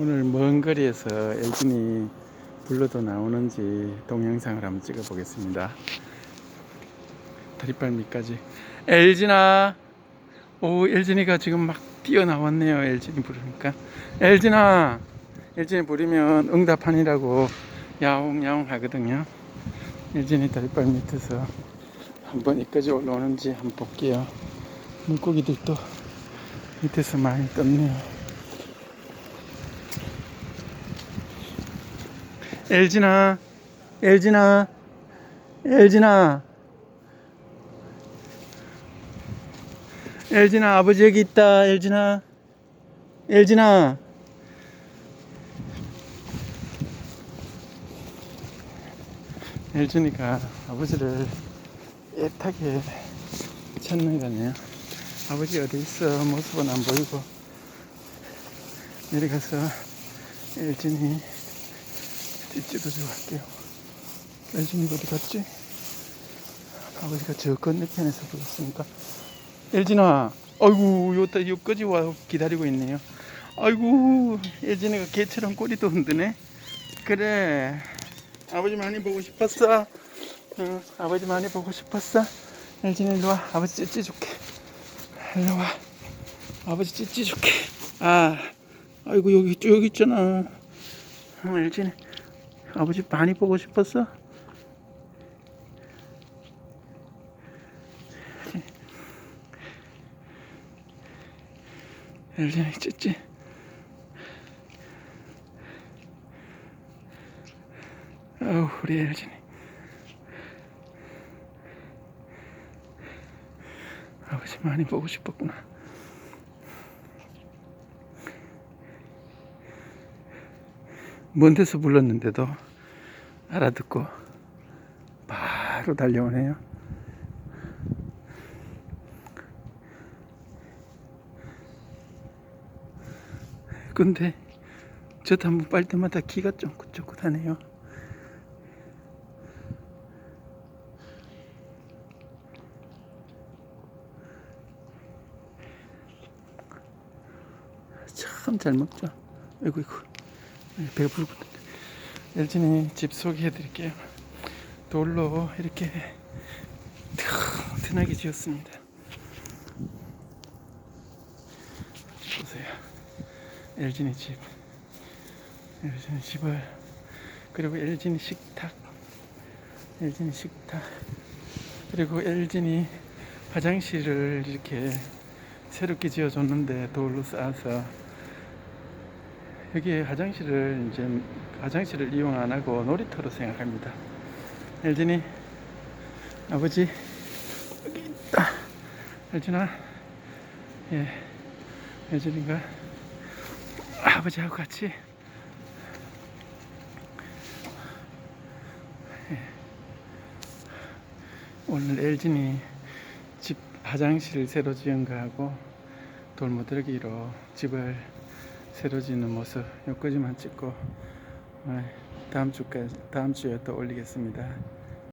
오늘 먼 거리에서 엘진이 불러도 나오는지 동영상을 한번 찍어 보겠습니다. 다리발 밑까지. 엘진아! 오, 엘진이가 지금 막 뛰어나왔네요. 엘진이 부르니까. 엘진아! 엘진이 부르면 응답하니라고 야옹야옹 하거든요. 엘진이 다리발 밑에서 한번 이까지 올라오는지 한번 볼게요. 물고기들도 밑에서 많이 떴네요. 엘진아, 엘진아, 엘진아, 엘진아, 아버지 여기 있다, 엘진아, 엘진아. 엘진이가 아버지를 애타게 찾는 거네요. 아버지 어디 있어? 모습은 안 보이고 내려가서 엘진이 뒷집으로 갈게요. 엘진이 어디 갔지? 아버지가 저 건너편에서 불렀으니까 엘진아 아이고 요따 여기까지 와 기다리고 있네요. 아이고 엘진이가 개처럼 꼬리도 흔드네. 그래 아버지 많이 보고 싶었어. 응, 아버지 많이 보고 싶었어. 엘진이 일로 와 아버지 찌찌 줄게. 일로 와 아버지 찌찌 줄게. 아 아이고 여기 쭉 있잖아. 응, 엘진이 아버지 많이 보고 싶었어? 엘진이 찌찌 아우 우리 엘진이 아버지 많이 보고 싶었구나 먼 데서 불렀는데도 알아듣고 바로 달려오네요. 근데 저도 한번 빨 때마다 기가 쫑긋쫑긋하네요. 참 잘 먹죠. 아이고 이고 배가 부르거든요. 엘진이 집 소개해 드릴게요. 돌로 이렇게 튼튼하게 지었습니다. 보세요. 엘진이 집. 엘진이 집을 그리고 엘진이 식탁. 엘진이 식탁. 그리고 엘진이 화장실을 이렇게 새롭게 지어줬는데 돌로 쌓아서 여기 화장실을 이제 화장실을 이용 안 하고 놀이터로 생각합니다. 엘진이 아버지 여기 있다. 엘진아 예 엘진이가 아버지하고 같이 예. 오늘 엘진이 집 화장실을 새로 지은 거하고 돌무더기로 집을 새로 짓는 모습 여기까지만 찍고 어, 다음 주까지 다음 주에 또 올리겠습니다.